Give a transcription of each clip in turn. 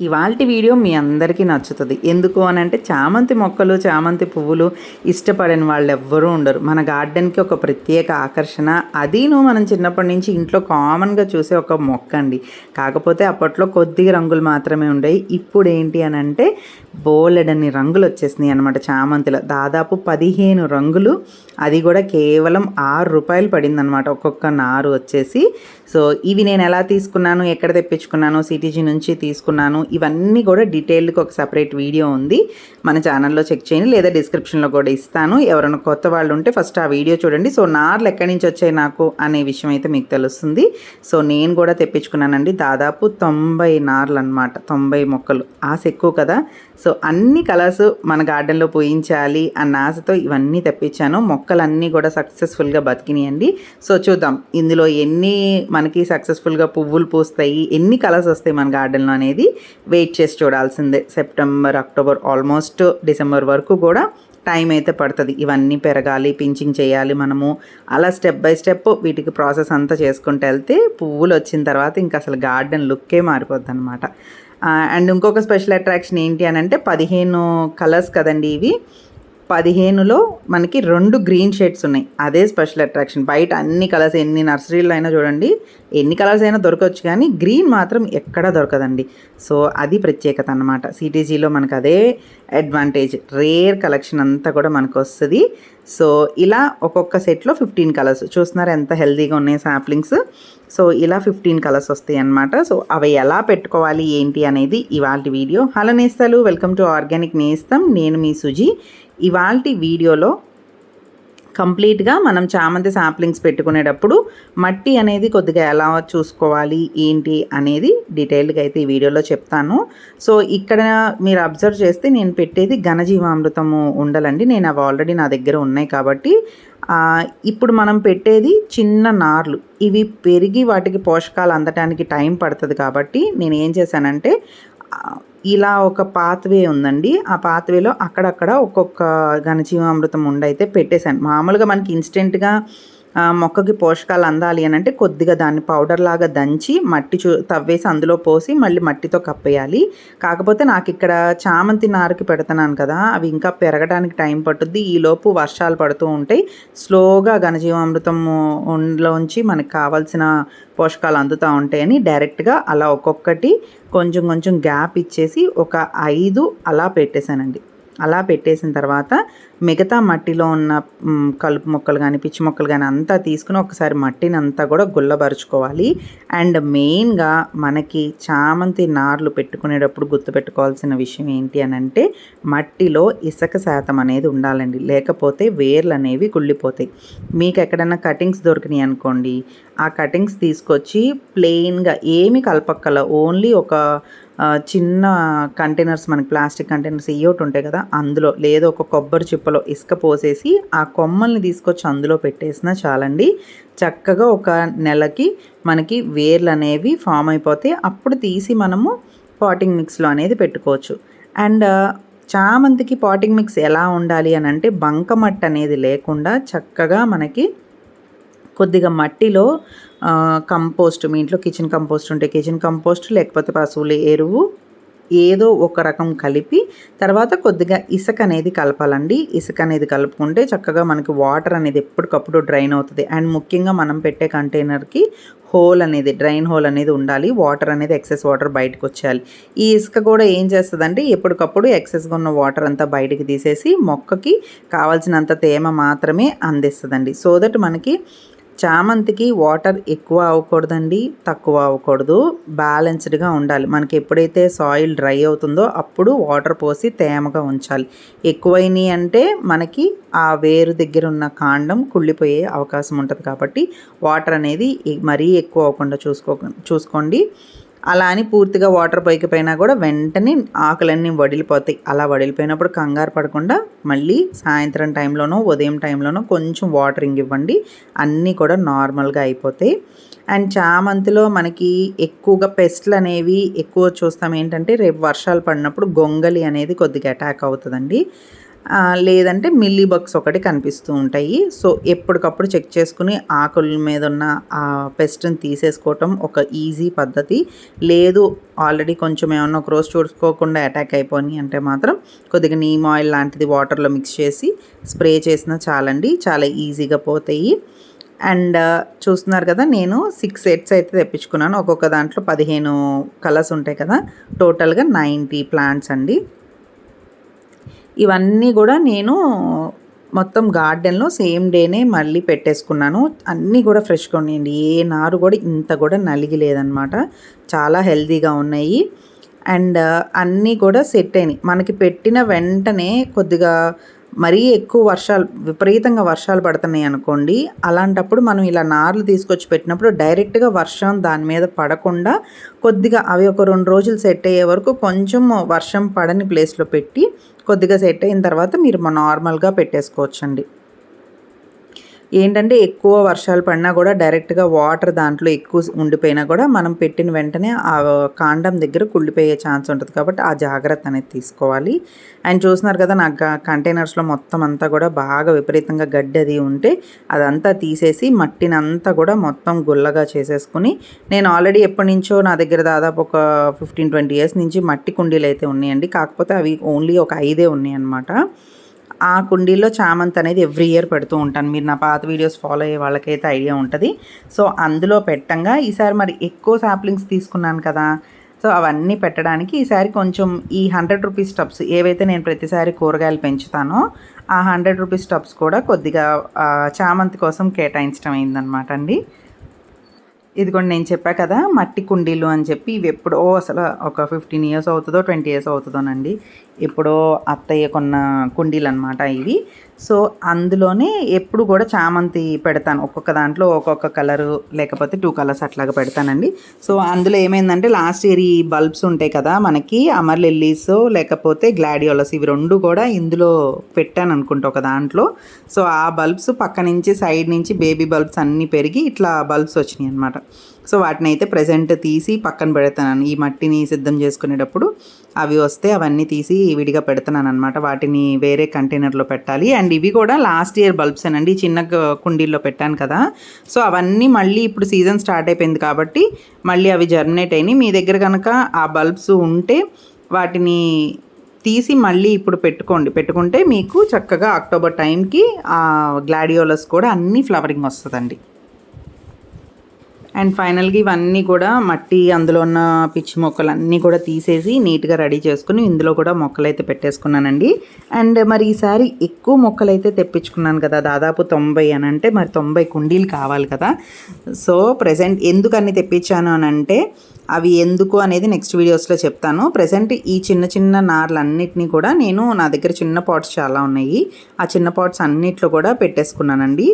ఇవాళ వీడియో మీ అందరికీ నచ్చుతుంది. ఎందుకు అని అంటే చామంతి మొక్కలు చామంతి పువ్వులు ఇష్టపడని వాళ్ళు ఎవ్వరూ ఉండరు. మన గార్డెన్కి ఒక ప్రత్యేక ఆకర్షణ. అదీను మనం చిన్నప్పటి నుంచి ఇంట్లో కామన్గా చూసే ఒక మొక్క అండి. కాకపోతే అప్పట్లో కొద్దిగా రంగులు మాత్రమే ఉండేవి. ఇప్పుడు ఏంటి అని అంటే బోలెడన్ని రంగులు వచ్చేసినాయి అనమాట చామంతిలో. దాదాపు పదిహేను రంగులు. అది కూడా కేవలం ఆరు రూపాయలు పడిందనమాట ఒక్కొక్క నారు వచ్చేసి. సో ఇవి నేను ఎలా తీసుకున్నాను ఎక్కడ తెప్పించుకున్నాను సిటీజీ నుంచి తీసుకున్నాను ఇవన్నీ కూడా డీటెయిల్డ్గా ఒక సపరేట్ వీడియో ఉంది. మన ఛానల్లో చెక్ చేయండి లేదా డిస్క్రిప్షన్లో కూడా ఇస్తాను. ఎవరైనా కొత్త వాళ్ళు ఉంటే ఫస్ట్ ఆ వీడియో చూడండి. సో నార్లు ఎక్కడి నుంచి వచ్చాయి నాకు అనే విషయం అయితే మీకు తెలుస్తుంది. సో నేను కూడా తెప్పించుకున్నానండి. దాదాపు తొంభై నార్లు అనమాట తొంభై మొక్కలు. ఆశ ఎక్కువ కదా. సో అన్ని కలర్స్ మన గార్డెన్లో పూయించాలి అన్న ఆశతో ఇవన్నీ తెప్పించాను. మొక్కలన్నీ కూడా సక్సెస్ఫుల్గా బతికినాయండి. సో చూద్దాం. ఇందులో ఎన్ని మనకి సక్సెస్ఫుల్గా పువ్వులు పూస్తాయి ఎన్ని కలర్స్ వస్తాయి మన గార్డెన్లో అనేది వెయిట్ చేసి చూడాల్సిందే. సెప్టెంబర్ అక్టోబర్ ఆల్మోస్ట్ డిసెంబర్ వరకు కూడా టైం అయితే పడుతుంది. ఇవన్నీ పెరగాలి పించింగ్ చేయాలి మనము. అలా స్టెప్ బై స్టెప్ వీటికి ప్రాసెస్ అంతా చేసుకుంటూ వెళ్తే పువ్వులు వచ్చిన తర్వాత ఇంకా అసలు గార్డెన్ లుక్కే మారిపోద్ది అనమాట అండ్ ఇంకొక స్పెషల్ అట్రాక్షన్ ఏంటి అని అంటే పదిహేను కలర్స్ కదండి ఇవి. పదిహేనులో మనకి రెండు గ్రీన్ షేడ్స్ ఉన్నాయి. అదే స్పెషల్ అట్రాక్షన్. బయట అన్ని కలర్స్ ఎన్ని నర్సరీలో అయినా చూడండి ఎన్ని కలర్స్ అయినా దొరకవచ్చు కానీ గ్రీన్ మాత్రం ఎక్కడా దొరకదండి. సో అది ప్రత్యేకత అనమాట సిటీజీలో మనకు అదే అడ్వాంటేజ్. రేర్ కలెక్షన్ అంతా కూడా మనకు వస్తుంది. సో ఇలా ఒక్కొక్క సెట్లో ఫిఫ్టీన్ కలర్స్. చూస్తున్నారు ఎంత హెల్తీగా ఉన్నాయి సాప్లింగ్స్ సో ఇలా ఫిఫ్టీన్ కలర్స్ వస్తాయి అనమాట సో అవి ఎలా పెట్టుకోవాలి ఏంటి అనేది ఇవాళ వీడియో. హలో నేస్తాలు. వెల్కమ్ టు ఆర్గానిక్ నేస్తాం. నేను మీ సుజీ. ఇవాళ వీడియోలో కంప్లీట్గా మనం చామంతి సాప్లింగ్స్ పెట్టుకునేటప్పుడు మట్టి అనేది కొద్దిగా ఎలా చూసుకోవాలి ఏంటి అనేది డీటెయిల్గా అయితే ఈ వీడియోలో చెప్తాను. సో ఇక్కడ మీరు అబ్జర్వ్ చేస్తే నేను పెట్టేది ఘనజీవామృతము ఉండాలండి. నేను అవి ఆల్రెడీ నా దగ్గర ఉన్నాయి కాబట్టి ఇప్పుడు మనం పెట్టేది చిన్న నార్లు. ఇవి పెరిగి వాటికి పోషకాలు అందటానికి టైం పడుతుంది కాబట్టి నేను ఏం చేశానంటే ఇలా ఒక పాత్వే ఉందండి. ఆ పాత్వేలో అక్కడక్కడ ఒక్కొక్క ఘనజీవామృతం ఉండైతే పెట్టేశాను. మామూలుగా మనకి ఇన్స్టెంట్గా మొక్కకి పోషకాలు అందాలి అని అంటే కొద్దిగా దాన్ని పౌడర్ లాగా దంచి మట్టి చూ తవ్వేసి అందులో పోసి మళ్ళీ మట్టితో కప్పేయాలి. కాకపోతే నాకు ఇక్కడ చామంతి నారుకి పెడుతున్నాను కదా అవి ఇంకా పెరగడానికి టైం పట్టుద్ది. ఈలోపు వర్షాలు పడుతూ ఉంటాయి. స్లోగా ఘనజీవామృతంలోంచి మనకు కావాల్సిన పోషకాలు అందుతూ ఉంటాయని డైరెక్ట్గా అలా ఒక్కొక్కటి కొంచెం కొంచెం గ్యాప్ ఇచ్చేసి ఒక ఐదు అలా పెట్టేశానండి. అలా పెట్టేసిన తర్వాత మిగతా మట్టిలో ఉన్న కలుపు మొక్కలు కానీ పిచ్చి మొక్కలు కానీ అంతా తీసుకుని ఒకసారి మట్టిని అంతా కూడా గుల్లబరుచుకోవాలి. అండ్ మెయిన్గా మనకి చామంతి నార్లు పెట్టుకునేటప్పుడు గుర్తుపెట్టుకోవాల్సిన విషయం ఏంటి అని అంటే మట్టిలో ఇసుక శాతం అనేది ఉండాలండి. లేకపోతే వేర్లు అనేవి కుళ్ళిపోతాయి. మీకు ఎక్కడైనా కటింగ్స్ దొరికినాయి అనుకోండి ఆ కటింగ్స్ తీసుకొచ్చి ప్లెయిన్గా ఏమి కలపక్కల ఓన్లీ ఒక చిన్న కంటైనర్స్ మనకి ప్లాస్టిక్ కంటైనర్స్ ఇయ్యోటి ఉంటాయి కదా అందులో లేదా ఒక కొబ్బరి చిప్పలో ఇసుక పోసేసి ఆ కొమ్మల్ని తీసుకొచ్చి అందులో పెట్టేసినా చాలండి. చక్కగా ఒక నెలకి మనకి వేర్లు అనేవి ఫామ్ అయిపోతే అప్పుడు తీసి మనము పాటింగ్ మిక్స్లో అనేది పెట్టుకోవచ్చు. అండ్ చామంతికి పాటింగ్ మిక్స్ ఎలా ఉండాలి అని అంటే బంకమట్టి అనేది లేకుండా చక్కగా మనకి కొద్దిగా మట్టిలో కంపోస్ట్ మీ ఇంట్లో కిచెన్ కంపోస్ట్ ఉంటే కిచెన్ కంపోస్ట్ లేకపోతే పశువుల ఎరువు ఏదో ఒక రకం కలిపి తర్వాత కొద్దిగా ఇసుక అనేది కలపాలండి. ఇసుక అనేది కలుపుకుంటే చక్కగా మనకి వాటర్ అనేది ఎప్పటికప్పుడు డ్రైన్ అవుతుంది. అండ్ ముఖ్యంగా మనం పెట్టే కంటైనర్కి హోల్ అనేది డ్రైన్ హోల్ అనేది ఉండాలి. వాటర్ అనేది ఎక్సెస్ వాటర్ బయటకు వచ్చేయాలి. ఈ ఇసుక కూడా ఏం చేస్తుందంటే ఎప్పటికప్పుడు ఎక్సెస్గా ఉన్న వాటర్ అంతా బయటకు తీసేసి మొక్కకి కావాల్సినంత తేమ మాత్రమే అందిస్తుందండి. సో దట్ మనకి చామంతికి వాటర్ ఎక్కువ అవ్వకూడదండి తక్కువ అవ్వకూడదు. బ్యాలెన్స్డ్గా ఉండాలి. మనకి ఎప్పుడైతే సాయిల్ డ్రై అవుతుందో అప్పుడు వాటర్ పోసి తేమగా ఉంచాలి. ఎక్కువైనవి అంటే మనకి ఆ వేరు దగ్గర ఉన్న కాండం కుళ్ళిపోయే అవకాశం ఉంటుంది కాబట్టి వాటర్ అనేది మరీ ఎక్కువ అవ్వకుండా చూసుకో చూసుకోండి. అలా అని పూర్తిగా వాటర్ పైకిపోయినా కూడా వెంటనే ఆకులన్నీ వడిలిపోతాయి. అలా వడిలిపోయినప్పుడు కంగారు పడకుండా మళ్ళీ సాయంత్రం టైంలోనో ఉదయం టైంలోనో కొంచెం వాటరింగ్ ఇవ్వండి. అన్నీ కూడా నార్మల్గా అయిపోతాయి. అండ్ చామంతిలో మనకి ఎక్కువగా పెస్ట్లు అనేవి ఎక్కువ చూస్తాం ఏంటంటే రేపు వర్షాలు పడినప్పుడు గొంగలి అనేది కొద్దిగా అటాక్ అవుతుందండి. లేదంటే మిల్లీ బగ్స్ ఒకటి కనిపిస్తూ ఉంటాయి. సో ఎప్పటికప్పుడు చెక్ చేసుకుని ఆకుల మీద ఉన్న ఆ పెస్ట్ని తీసేసుకోవటం ఒక ఈజీ పద్ధతి. లేదు ఆల్రెడీ కొంచెం ఏమన్నా ఒక రోజు చూసుకోకుండా అటాక్ అయిపోయి అంటే మాత్రం కొద్దిగా నీమ్ ఆయిల్ లాంటిది వాటర్లో మిక్స్ చేసి స్ప్రే చేసినా చాలండి చాలా ఈజీగా పోతాయి. అండ్ చూస్తున్నారు కదా నేను సిక్స్ సెట్స్ అయితే తెప్పించుకున్నాను. ఒక్కొక్క దాంట్లో పదిహేను కలర్స్ ఉంటాయి కదా టోటల్గా నైంటీ ప్లాంట్స్ అండి. ఇవన్నీ కూడా నేను మొత్తం గార్డెన్లో సేమ్ డేనే మళ్ళీ పెట్టేసుకున్నాను. అన్నీ కూడా ఫ్రెష్గా ఉన్నాయండి. ఏ నారు కూడా ఇంత కూడా నలిగి లేదనమాట. చాలా హెల్తీగా ఉన్నాయి. అండ్ అన్నీ కూడా సెట్ అయినాయి. మనకి పెట్టిన వెంటనే కొద్దిగా మరీ ఎక్కువ వర్షాలు విపరీతంగా వర్షాలు పడుతున్నాయి అనుకోండి అలాంటప్పుడు మనం ఇలా నార్లు తీసుకొచ్చి పెట్టినప్పుడు డైరెక్ట్గా వర్షం దాని మీద పడకుండా కొద్దిగా అవి ఒక రెండు రోజులు సెట్ అయ్యే వరకు కొంచెం వర్షం పడని ప్లేస్లో పెట్టి కొద్దిగా సెట్ అయిన తర్వాత మీరు నార్మల్గా పెట్టేసుకోవచ్చండి. ఏంటంటే ఎక్కువ వర్షాలు పడినా కూడా డైరెక్ట్గా వాటర్ దాంట్లో ఎక్కువ ఉండిపోయినా కూడా మనం పెట్టిన వెంటనే ఆ కాండం దగ్గర కుళ్ళిపోయే ఛాన్స్ ఉంటుంది. కాబట్టి ఆ జాగ్రత్త అనేది తీసుకోవాలి. అండ్ చూస్తున్నారు కదా నాకు కంటైనర్స్లో మొత్తం అంతా కూడా బాగా విపరీతంగా గడ్డి అది ఉంటే అదంతా తీసేసి మట్టినంతా కూడా మొత్తం గుల్లగా చేసేసుకుని నేను ఆల్రెడీ ఎప్పటి నుంచో నా దగ్గర దాదాపు ఒక ఫిఫ్టీన్ ట్వంటీ ఇయర్స్ నుంచి మట్టి కుండీలు అయితే ఉన్నాయండి. కాకపోతే అవి ఓన్లీ ఒక ఐదే ఉన్నాయి అన్నమాట ఆ కుండీల్లో చామంతి అనేది ఎవ్రీ ఇయర్ పెడుతూ ఉంటాను. మీరు నా పాత వీడియోస్ ఫాలో అయ్యే వాళ్ళకైతే ఐడియా ఉంటుంది. సో అందులో పెట్టంగా ఈసారి మరి ఎక్కువ సాప్లింగ్స్ తీసుకున్నాను కదా. సో అవన్నీ పెట్టడానికి ఈసారి కొంచెం ఈ హండ్రెడ్ రూపీస్ టబ్స్ ఏవైతే నేను ప్రతిసారి కూరగాయలు పెంచుతానో ఆ హండ్రెడ్ రూపీస్ టబ్స్ కూడా కొద్దిగా చామంతి కోసం కేటాయించడం అయిందనమాట అండి. ఇదిగోండి నేను చెప్పా కదా మట్టి కుండీలు అని చెప్పి ఇవి ఎప్పుడో అసలు ఒక ఫిఫ్టీన్ ఇయర్స్ అవుతుందో ట్వంటీ ఇయర్స్ అవుతుందోనండి. ఎప్పుడో అత్తయ్య కొన్న కుండీలు అనమాట ఇవి. సో అందులోనే ఎప్పుడు కూడా చామంతి పెడతాను. ఒక్కొక్క దాంట్లో ఒక్కొక్క కలరు లేకపోతే టూ కలర్స్ అట్లాగా పెడతానండి. సో అందులో ఏమైందంటే లాస్ట్ ఇయర్ ఈ బల్బ్స్ ఉంటాయి కదా మనకి అమర్ లిల్లీస్ లేకపోతే గ్లాడియోలస్ ఇవి రెండు కూడా ఇందులో పెట్టాను అనుకుంటా ఒక దాంట్లో. సో ఆ బల్బ్స్ పక్క నుంచి సైడ్ నుంచి బేబీ బల్బ్స్ అన్నీ పెరిగి ఇట్లా బల్బ్స్ వచ్చినాయి అనమాట సో వాటిని అయితే ప్రజెంట్ తీసి పక్కన పెడతాను ఈ మట్టిని సిద్ధం చేసుకునేటప్పుడు అవి వస్తే అవన్నీ తీసి విడిగా పెడుతున్నాను అనమాట వాటిని వేరే కంటైనర్లో పెట్టాలి. అండ్ ఇవి కూడా లాస్ట్ ఇయర్ బల్బ్స్ అండి చిన్న కుండీల్లో పెట్టాను కదా. సో అవన్నీ మళ్ళీ ఇప్పుడు సీజన్ స్టార్ట్ అయిపోయింది కాబట్టి మళ్ళీ అవి జర్మినేట్ అయినాయి. మీ దగ్గర కనుక ఆ బల్బ్స్ ఉంటే వాటిని తీసి మళ్ళీ ఇప్పుడు పెట్టుకోండి. పెట్టుకుంటే మీకు చక్కగా అక్టోబర్ టైంకి ఆ గ్లాడియోలస్ కూడా అన్ని ఫ్లవరింగ్ వస్తుందండి. అండ్ ఫైనల్గా ఇవన్నీ కూడా మట్టి అందులో ఉన్న పిచ్చి మొక్కలు అన్నీ కూడా తీసేసి నీట్గా రెడీ చేసుకుని ఇందులో కూడా మొక్కలు అయితే పెట్టేసుకున్నానండి. అండ్ మరి ఈసారి ఎక్కువ మొక్కలు అయితే తెప్పించుకున్నాను కదా దాదాపు తొంభై అని అంటే మరి తొంభై కుండీలు కావాలి కదా. సో ప్రజెంట్ ఎందుకు అన్ని తెప్పించాను అని అంటే అవి ఎందుకు అనేది నెక్స్ట్ వీడియోస్లో చెప్తాను. ప్రజెంట్ ఈ చిన్న చిన్న నార్లన్నిటినీ కూడా నేను నా దగ్గర చిన్న పాట్స్ చాలా ఉన్నాయి. ఆ చిన్న పాట్స్ అన్నిట్లో కూడా పెట్టేసుకున్నానండి.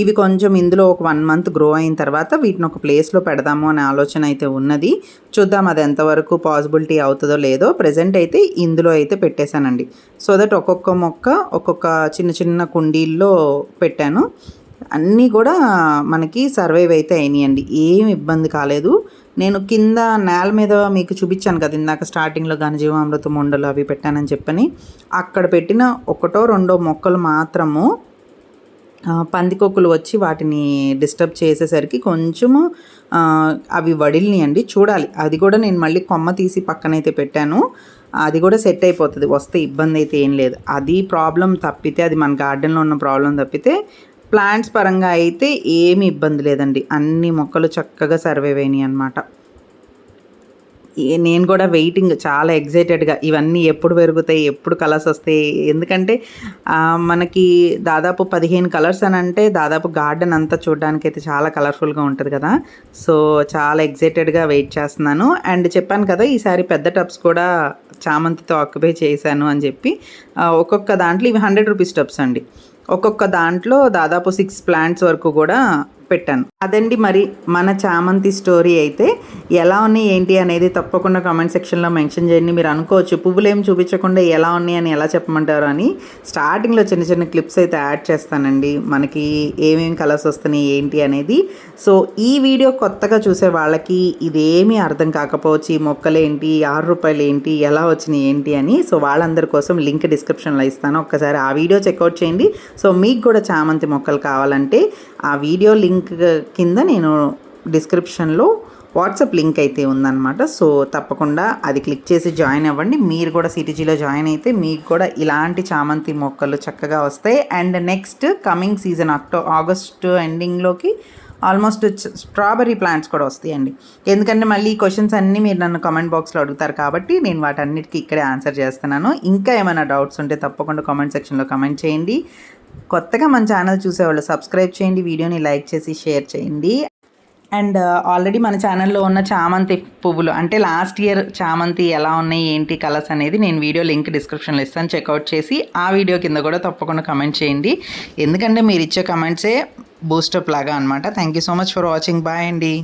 ఇవి కొంచెం ఇందులో ఒక వన్ మంత్ గ్రో అయిన తర్వాత వీటిని ఒక ప్లేస్లో పెడదాము అనే ఆలోచన అయితే ఉన్నది. చూద్దాం అది ఎంతవరకు పాసిబిలిటీ అవుతుందో లేదో. ప్రజెంట్ అయితే ఇందులో అయితే పెట్టేశానండి. సో దట్ ఒక్కొక్క మొక్క ఒక్కొక్క చిన్న చిన్న కుండీల్లో పెట్టాను. అన్నీ కూడా మనకి సర్వైవ్ అయితే అయినాయండి. ఏం ఇబ్బంది కాలేదు. నేను కింద నేల మీద మీకు చూపించాను కదా ఇందాక స్టార్టింగ్లో ఘనజీవామృతం ఉండలు అవి పెట్టానని చెప్పని. అక్కడ పెట్టిన ఒకటో రెండో మొక్కలు మాత్రము పందికొక్కులు వచ్చి వాటిని డిస్టర్బ్ చేసేసరికి కొంచెము అవి వడిలినాయండి. చూడాలి. అది కూడా నేను మళ్ళీ కొమ్మ తీసి పక్కనైతే పెట్టాను. అది కూడా సెట్ అయిపోతుంది. వస్తే ఇబ్బంది అయితే ఏం లేదు. అది ప్రాబ్లం తప్పితే అది మన గార్డెన్లో ఉన్న ప్రాబ్లం తప్పితే ప్లాంట్స్ పరంగా అయితే ఏమి ఇబ్బంది లేదండి. అన్ని మొక్కలు చక్కగా సర్వైవ్ అయినాయి అనమాట నేను కూడా వెయిటింగ్ చాలా ఎగ్జైటెడ్గా ఇవన్నీ ఎప్పుడు పెరుగుతాయి ఎప్పుడు కలర్స్ వస్తాయి? ఎందుకంటే మనకి దాదాపు పదిహేను కలర్స్ అని అంటే దాదాపు గార్డెన్ అంతా చూడడానికి అయితే చాలా కలర్ఫుల్గా ఉంటుంది కదా. సో చాలా ఎగ్జైటెడ్గా వెయిట్ చేస్తున్నాను. అండ్ చెప్పాను కదా ఈసారి పెద్ద టబ్స్ కూడా చామంతితో ఆక్యుపై చేశాను అని చెప్పి. ఒక్కొక్క దాంట్లో ఇవి హండ్రెడ్ రూపీస్ టబ్స్ అండి. ఒక్కొక్క దాంట్లో దాదాపు సిక్స్ ప్లాంట్స్ వరకు కూడా పెట్టాను. అదండి మరి మన చామంతి స్టోరీ అయితే ఎలా ఉన్నాయి ఏంటి అనేది తప్పకుండా కామెంట్ సెక్షన్లో మెన్షన్ చేయండి. మీరు అనుకోవచ్చు పువ్వులు ఏం చూపించకుండా ఎలా ఉన్నాయి అని ఎలా చెప్పమంటారు అని స్టార్టింగ్లో చిన్న చిన్న క్లిప్స్ అయితే యాడ్ చేస్తానండి. మనకి ఏమేమి కలర్స్ వస్తున్నాయి ఏంటి అనేది. సో ఈ వీడియో కొత్తగా చూసే వాళ్ళకి ఇదేమీ అర్థం కాకపోవచ్చు ఈ మొక్కలేంటి ఆరు రూపాయలు ఏంటి ఎలా వచ్చినాయి ఏంటి అని. సో వాళ్ళందరి కోసం లింక్ డిస్క్రిప్షన్లో ఇస్తాను. ఒక్కసారి ఆ వీడియో చెక్అవుట్ చేయండి. సో మీకు కూడా చామంతి మొక్కలు కావాలంటే ఆ వీడియో లింక్ కింద నేను డిస్క్రిప్షన్లో వాట్సాప్ లింక్ అయితే ఉందన్నమాట. సో తప్పకుండా అది క్లిక్ చేసి జాయిన్ అవ్వండి. మీరు కూడా సిటీజీలో జాయిన్ అయితే మీకు కూడా ఇలాంటి చామంతి మొక్కలు చక్కగా వస్తాయి. అండ్ నెక్స్ట్ కమింగ్ సీజన్ అక్టో ఆగస్ట్ ఎండింగ్లోకి ఆల్మోస్ట్ స్ట్రాబెర్రీ ప్లాంట్స్ కూడా వస్తాయండి. ఎందుకంటే మళ్ళీ ఈ క్వశ్చన్స్ అన్నీ మీరు నన్ను కామెంట్ బాక్స్లో అడుగుతారు కాబట్టి నేను వాటన్నిటికీ ఇక్కడే ఆన్సర్ చేస్తున్నాను. ఇంకా ఏమైనా డౌట్స్ ఉంటే తప్పకుండా కామెంట్ సెక్షన్లో కామెంట్ చేయండి. కొత్తగా మన ఛానల్ చూసేవాళ్ళు సబ్స్క్రైబ్ చేయండి వీడియోని లైక్ చేసి షేర్ చేయండి. అండ్ ఆల్రెడీ uh, మన ఛానల్లో ఉన్న చామంతి పువ్వులు అంటే లాస్ట్ ఇయర్ చామంతి ఎలా ఉన్నాయి ఏంటి కలర్స్ అనేది నేను వీడియో లింక్ డిస్క్రిప్షన్లో ఇస్తాను చెక్అవుట్ చేసి ఆ వీడియో కింద కూడా తప్పకుండా కమెంట్ చేయండి. ఎందుకంటే మీరు ఇచ్చే కమెంట్సే బూస్టప్ లాగా అనమాట thank you so much for watching bye అండి.